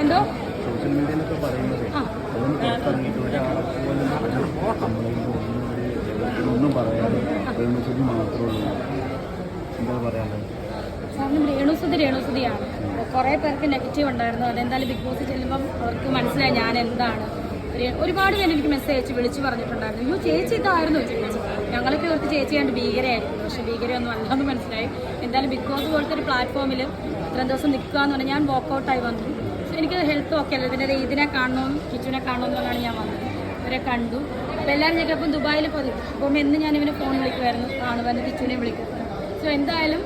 എന്തോ? സോഷ്യൽ മീഡിയയിലൊക്കെ പറയുന്നത് ആ. അതൊന്നും പുറത്തിറങ്ങിയിട്ട് ഒരാളെ പോലും കംപ്ലൈന്റ് ഒന്നും ഒരു ഒന്നും പറയാതെ രേണുസുതി മാത്രമേ ഉള്ളൂ. എന്താ പറയാനുള്ളത്? കാരണം രേണുസുതി രേണുസുതിയാണ്. കുറേ പേർക്ക് നെഗറ്റീവ് ഉണ്ടായിരുന്നു. അതെന്തായാലും ബിഗ് ബോസ് ചെല്ലുമ്പം അവർക്ക് മനസ്സിലായി ഞാൻ എന്താണ് ഒരുപാട് പേര് എനിക്ക് മെസ്സേജ് അയച്ച് വിളിച്ച് പറഞ്ഞിട്ടുണ്ടായിരുന്നു. അയ്യോ ചേച്ചി ഇതായിരുന്നു ചേച്ചി ഞങ്ങളൊക്കെ ഓർത്ത് ചേച്ചി കണ്ട് ഭീകരയായിരുന്നു. പക്ഷെ ഭീകരയൊന്നും അല്ലാന്ന് മനസ്സിലായി. എന്തായാലും ബിഗ് ബോസ് പോലത്തെ ഒരു പ്ലാറ്റ്ഫോമിൽ ഇത്രയും ദിവസം നിൽക്കുക എന്ന് പറഞ്ഞാൽ ഞാൻ വർക്കൗട്ടായി വന്നു. സോ എനിക്ക് ഹെൽത്ത് ഓക്കെ അല്ല. ഇതിന്റെ ഇതിനെ കാണണമെന്നും കിച്ചുവിനെ കാണണമെന്ന് പറഞ്ഞാണ് ഞാൻ വന്നത്. ഇവരെ കണ്ടു. അപ്പോൾ എല്ലാവരും ഞങ്ങൾക്ക് ദുബായിൽ പോയി. അപ്പം എന്ന് ഞാൻ ഇവനെ ഫോൺ വിളിക്കുമായിരുന്നു കാണുവാൻ കിച്ചുവിനെ വിളിക്കും സോ എന്തായാലും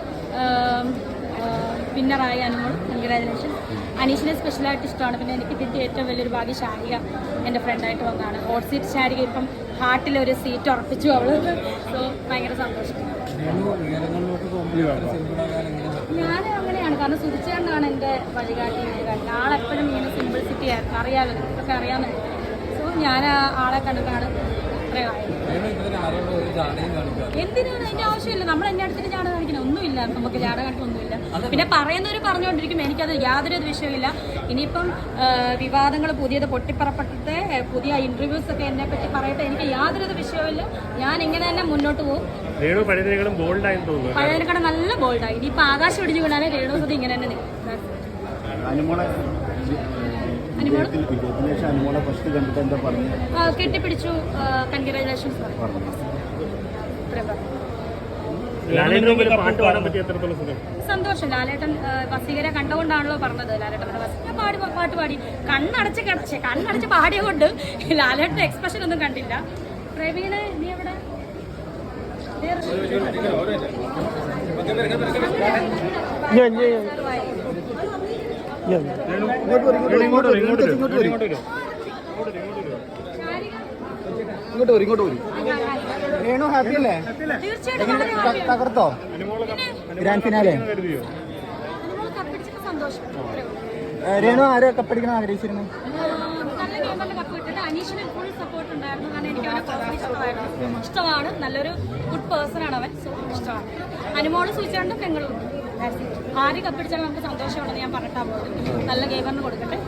വിന്നറായ അനുമോൾ. കൺഗ്രാജുലേഷൻ അനീഷിനെ സ്പെഷ്യലായിട്ട് ഇഷ്ടമാണ്. പിന്നെ എനിക്ക് കിട്ടിയ ഏറ്റവും വലിയൊരു ഭാഗ്യം ശാരിക എന്റെ ഫ്രണ്ടായിട്ട് വന്നതാണ്. ഹോട്ട് സീറ്റ് ശാരിക ഇപ്പം ഹാർട്ടിൽ ഒരു സീറ്റ് ഉറപ്പിച്ചു അവൾ. സോ ഭയങ്കര സന്തോഷം. ഞാൻ അങ്ങനെയാണ്. കാരണം സുധിച്ചേണ്ടാണ് എന്റെ വഴികാട്ടി ആളെപ്പോഴും ഇങ്ങനെ സിമ്പിൾ സിറ്റി ആയിരുന്നു അറിയാമല്ലോ ഇതൊക്കെ അറിയാമെന്ന് സോ ഞാൻ ആളെ കണ്ടിട്ടാണ് ഇത്രയും എന്തിനാണ് അതിന്റെ ആവശ്യമില്ല? നമ്മൾ എന്റെ അടുത്തിട്ട് ജാട ഒന്നുമില്ല നമുക്ക് ജാടകട്ടൊന്നുമില്ല പിന്നെ പറയുന്നവർ പറഞ്ഞുകൊണ്ടിരിക്കും എനിക്കത് യാതൊരു വിഷയമില്ല ഇനിയിപ്പം വിവാദങ്ങൾ പുതിയത് പൊട്ടിപ്പറപ്പെട്ടിട്ട് പുതിയ ഇന്റർവ്യൂസ് ഒക്കെ എന്നെ പറ്റി പറയട്ടെ എനിക്ക് യാതൊരു വിഷയമില്ല ഞാൻ ഇങ്ങനെ തന്നെ മുന്നോട്ട് പോകും. രേണു പഴയതിനേക്കാളും ബോൾഡായി തോന്നുന്നു. പഴയതിനേക്കാളും നല്ല ബോൾഡായി ഇനിയിപ്പോൾ ആകാശം ഇടിഞ്ഞു വീണാലേ രേണുസതി ഇങ്ങനെ തന്നെ കെട്ടിപ്പിടിച്ചു കൺഗ്രാജുലേഷൻസ് പറഞ്ഞു ഇത്രയും പറഞ്ഞു ലാലേട്ടന് മുമ്പിൽ പാട്ട് പാടാൻ പറ്റിയ സന്തോഷം. ലാലേട്ടൻ വസീകരെ കണ്ടുകൊണ്ടാണല്ലോ പറഞ്ഞത്. ലാലേട്ടൻ പറഞ്ഞ വസീക പാടി പാട്ട് പാടി. കണ്ണടച്ച് കിടച്ച് കണ്ണടച്ച് പാടിയ കൊണ്ട് ലാലേട്ടന്റെ എക്സ്പ്രഷൻ ഒന്നും കണ്ടില്ല. പ്രവീണ് നീ എവിടെ? ഇങ്ങോട്ട് വരും ഇങ്ങോട്ട് വരും. രേണു ഹാപ്പി അല്ലേ. തകർത്തോ? ഗ്രാൻഡ് ഫിനാലെ രേണു ആരെ കപ്പടിക്കണം ആഗ്രഹിച്ചിരുന്നു? ആ, നല്ല ഗെയിമറിന് കപ്പ് കിട്ടിയിട്ട് അനീഷിന് ഫുൾ സപ്പോർട്ട് ഉണ്ടായിരുന്നു. കാരണം എനിക്ക് അവനെ പേഴ്സണലി ഇഷ്ടമായിരുന്നു. ഇഷ്ടമാണ്. നല്ലൊരു ഗുഡ് പേഴ്സൺ ആണ് അവൻ. സോ ഇഷ്ടമാണ്. അനുമോൾ സൂചിച്ചാണ്ട് പെങ്ങളും. ആര് കപ്പിടിച്ചാലും നമുക്ക് സന്തോഷമുണ്ടെന്ന് ഞാൻ പറഞ്ഞിട്ടാ പോകുന്നത് നല്ല ഗെയിമറിന് കൊടുക്കട്ടെ.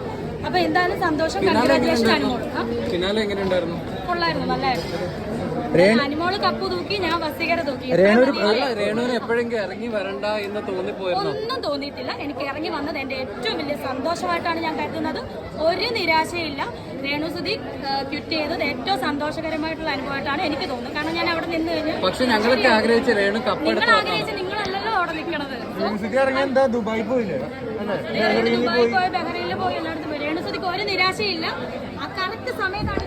അപ്പൊ എന്തായാലും സന്തോഷം. കൺഗ്രാജുലേഷൻ അനുമോൾ കൊള്ളായിരുന്നു. നല്ലായിരുന്നു. അനുമോൾ കപ്പ് തൂക്കി ഞാൻ വസീകര തൂക്കി. രേണുവിന് എപ്പോഴെങ്കിലും ഇറങ്ങി വരണ്ട എന്ന് തോന്നിപ്പോയിരുന്നു? ഒന്നും തോന്നിയിട്ടില്ല. എനിക്ക് ഇറങ്ങി വന്നത് എന്റെ ഏറ്റവും വലിയ സന്തോഷമായിട്ടാണ് ഞാൻ കരുതുന്നത്. ഒരു നിരാശയില്ല. രേണുസുതി ക്വിറ്റ് ചെയ്തത് ഏറ്റവും സന്തോഷകരമായിട്ടുള്ള അനുഭവമായിട്ടാണ് എനിക്ക് തോന്നുന്നത്. കാരണം ഞാൻ അവിടെ നിന്ന് കഴിഞ്ഞു പക്ഷെ ഞങ്ങളൊക്കെ ആഗ്രഹിച്ച രേണു നിങ്ങൾ കപ്പെടുത്ത ആഗ്രഹിച്ച് നിങ്ങളല്ലല്ലോ അവിടെ നിൽക്കണത് ഇറങ്ങി എന്താ ദുബായി പോയില്ലേ? ദുബായി പോയി. ബഹ്റൈനിൽ പോയി എല്ലായിടത്തും രേണു സുധിക്ക് ഒരു നിരാശയില്ല. ആ കറക്റ്റ് സമയത്താണ്